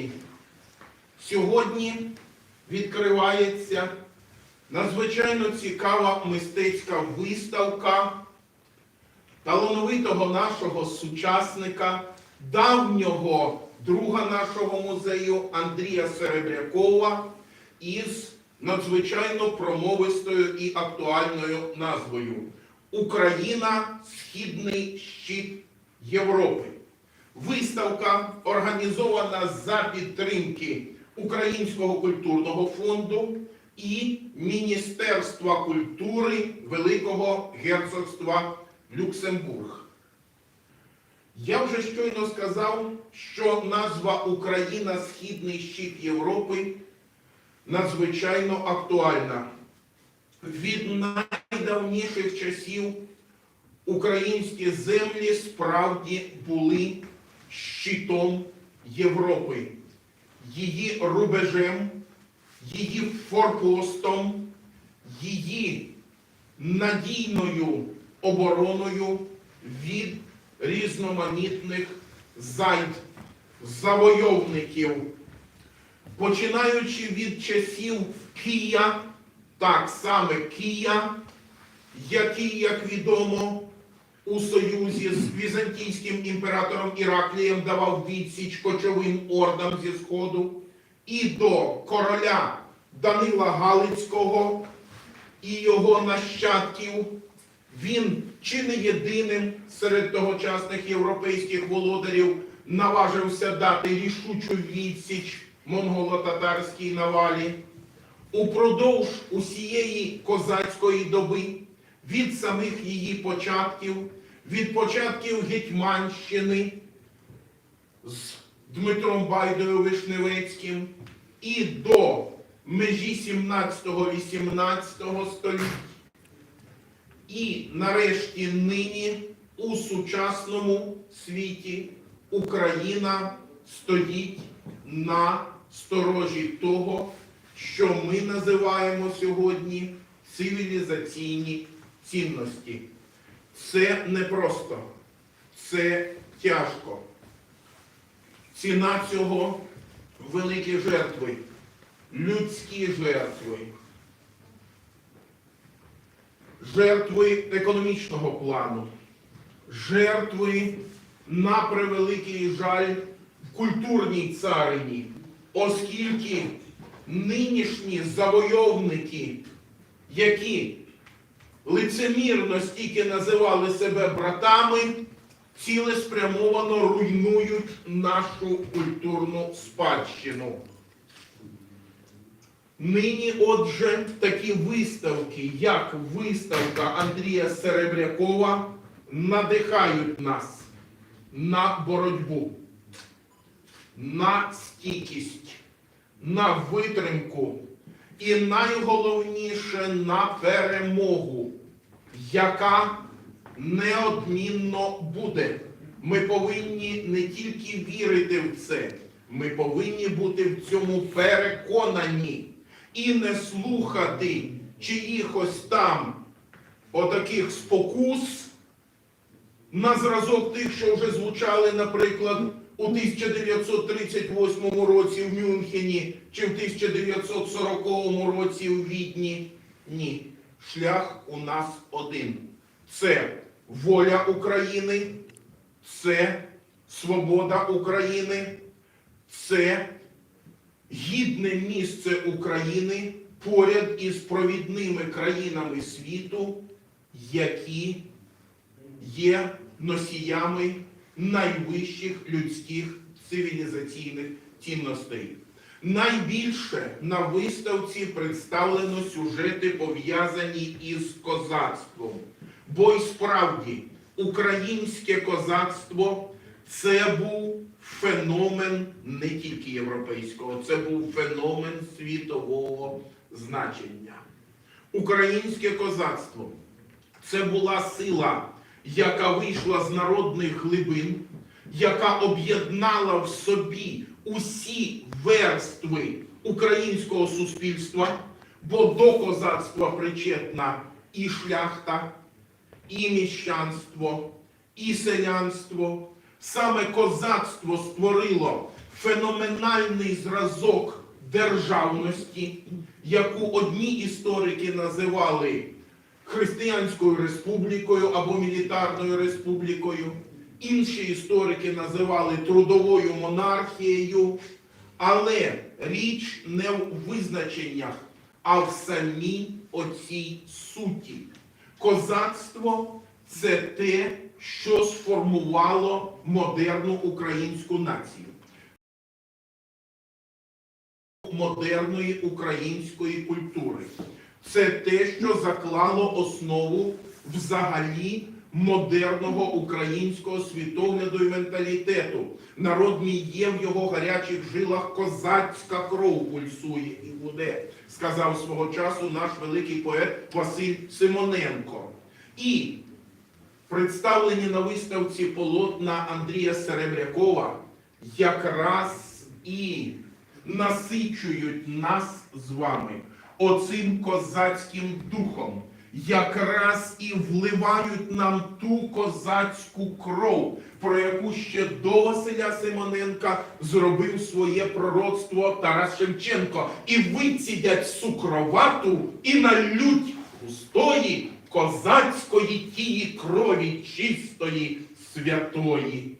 День. Сьогодні відкривається надзвичайно цікава мистецька виставка талановитого нашого сучасника, давнього друга нашого музею Андрія Серебрякова із надзвичайно промовистою і актуальною назвою Україна Східний щит Європи. Виставка організована за підтримки Українського культурного фонду і Міністерства культури Великого Герцогства Люксембург. Я вже щойно сказав, що назва Україна Східний щит Європи надзвичайно актуальна. Від найдавніших часів українські землі справді були щитом Європи, її рубежем, її форпостом, її надійною обороною від різноманітних зайд, завойовників. Починаючи від часів Кія, так саме Кія, який, як відомо, у союзі з візантійським імператором Іраклієм давав відсіч кочовим ордам зі Сходу, і до короля Данила Галицького і його нащадків. Він чи не єдиним серед тогочасних європейських володарів наважився дати рішучу відсіч монголо-татарській навалі. Упродовж усієї козацької доби, від самих її початків, від початків Гетьманщини з Дмитром Байдою Вишневецьким і до межі 17-18 століття. І нарешті нині у сучасному світі Україна стоїть на сторожі того, що ми називаємо сьогодні цивілізаційні цінності. Це непросто, це тяжко. Ціна цього великі жертви, людські жертви, жертви економічного плану, жертви на превеликий жаль в культурній царині, оскільки нинішні завойовники, які лицемірно стільки називали себе братами, цілеспрямовано руйнують нашу культурну спадщину. Нині, отже, такі виставки, як виставка Андрія Серебрякова, надихають нас на боротьбу, на стійкість, на витримку і найголовніше на перемогу, яка неодмінно буде. Ми повинні не тільки вірити в це, ми повинні бути в цьому переконані і не слухати чиїхось там отаких спокус на зразок тих, що вже звучали, наприклад, у 1938 році в Мюнхені чи в 1940 році у Відні. Ні. Шлях у нас один. Це воля України, це свобода України, це гідне місце України поряд із провідними країнами світу, які є носіями найвищих людських цивілізаційних цінностей. Найбільше на виставці представлено сюжети, пов'язані із козацтвом. Бо й справді українське козацтво це був феномен не тільки європейського, це був феномен світового значення. Українське козацтво це була сила, яка вийшла з народних глибин, яка об'єднала в собі усі верстви українського суспільства, бо до козацтва причетна і шляхта, і міщанство, і селянство. Саме козацтво створило феноменальний зразок державності, яку одні історики називали Християнською республікою або мілітарною республікою, інші історики називали трудовою монархією, але річ не в визначеннях, а в самій оцій суті. Козацтво це те, що сформувало модерну українську націю. Модерної української культури. Це те, що заклало основу взагалі модерного українського світогляду і менталітету. Народ мій є в його гарячих жилах козацька кров пульсує і буде, сказав свого часу наш великий поет Василь Симоненко. І представлені на виставці полотна Андрія Серебрякова якраз і насичують нас з вами оцим козацьким духом, якраз і вливають нам ту козацьку кров, про яку ще до Василя Симоненка зробив своє пророцтво Тарас Шевченко, і вицідять сукровату і налють густої козацької тії крові чистої святої.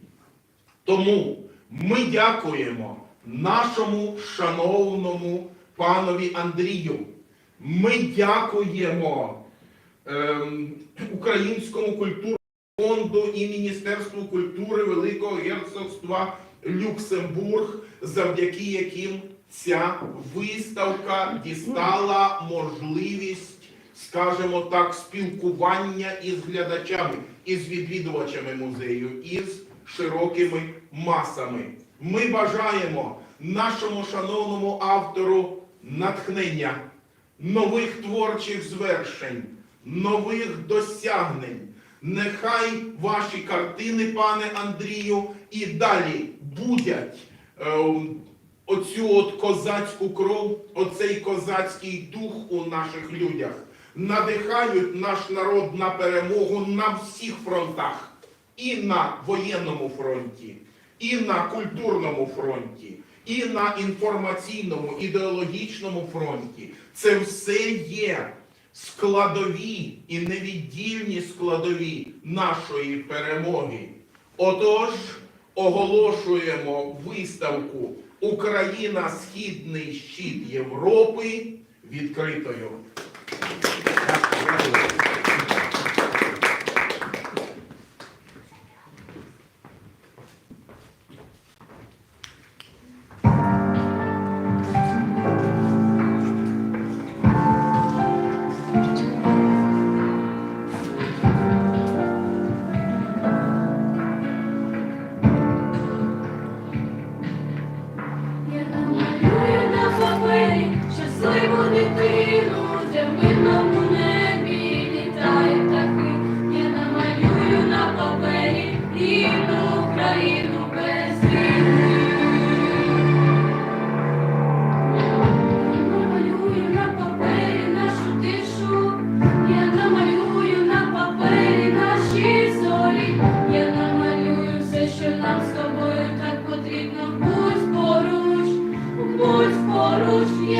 Тому ми дякуємо нашому шановному панові Андрію. Ми дякуємо ем, Українському культурному фонду і Міністерству культури Великого Герцогства Люксембург, завдяки яким ця виставка дістала можливість скажімо так, спілкування із глядачами, із відвідувачами музею, із широкими масами. Ми бажаємо нашому шановному автору натхнення, нових творчих звершень, нових досягнень. Нехай ваші картини, пане Андрію, і далі будять е, оцю от козацьку кров, оцей козацький дух у наших людях. Надихають наш народ на перемогу на всіх фронтах, і на воєнному фронті, і на культурному фронті, і на інформаційному, ідеологічному фронті. Це все є складові і невіддільні складові нашої перемоги. Отож, оголошуємо виставку Україна Східний щит Європи відкритою.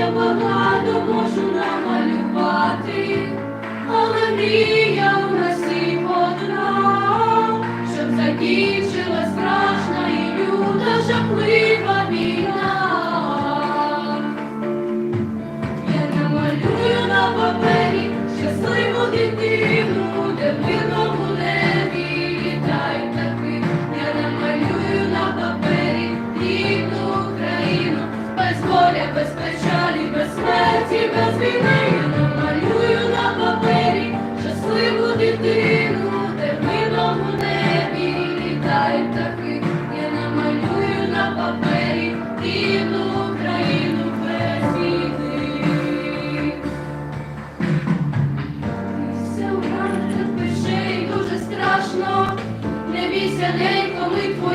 Я багато можу намалювати, але мрія в нас і одна, щоб закінчилась страшна і люта жахлива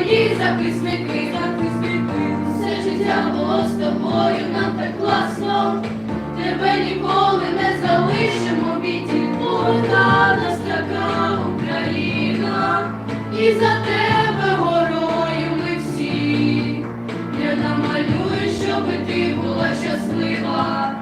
твої захисники, захисники. Все життя було з тобою, нам так класно. Тебе ніколи не залишимо, біді одна нас така Україна. І за тебе горою ми всі. Я намалюю, щоби ти була щаслива.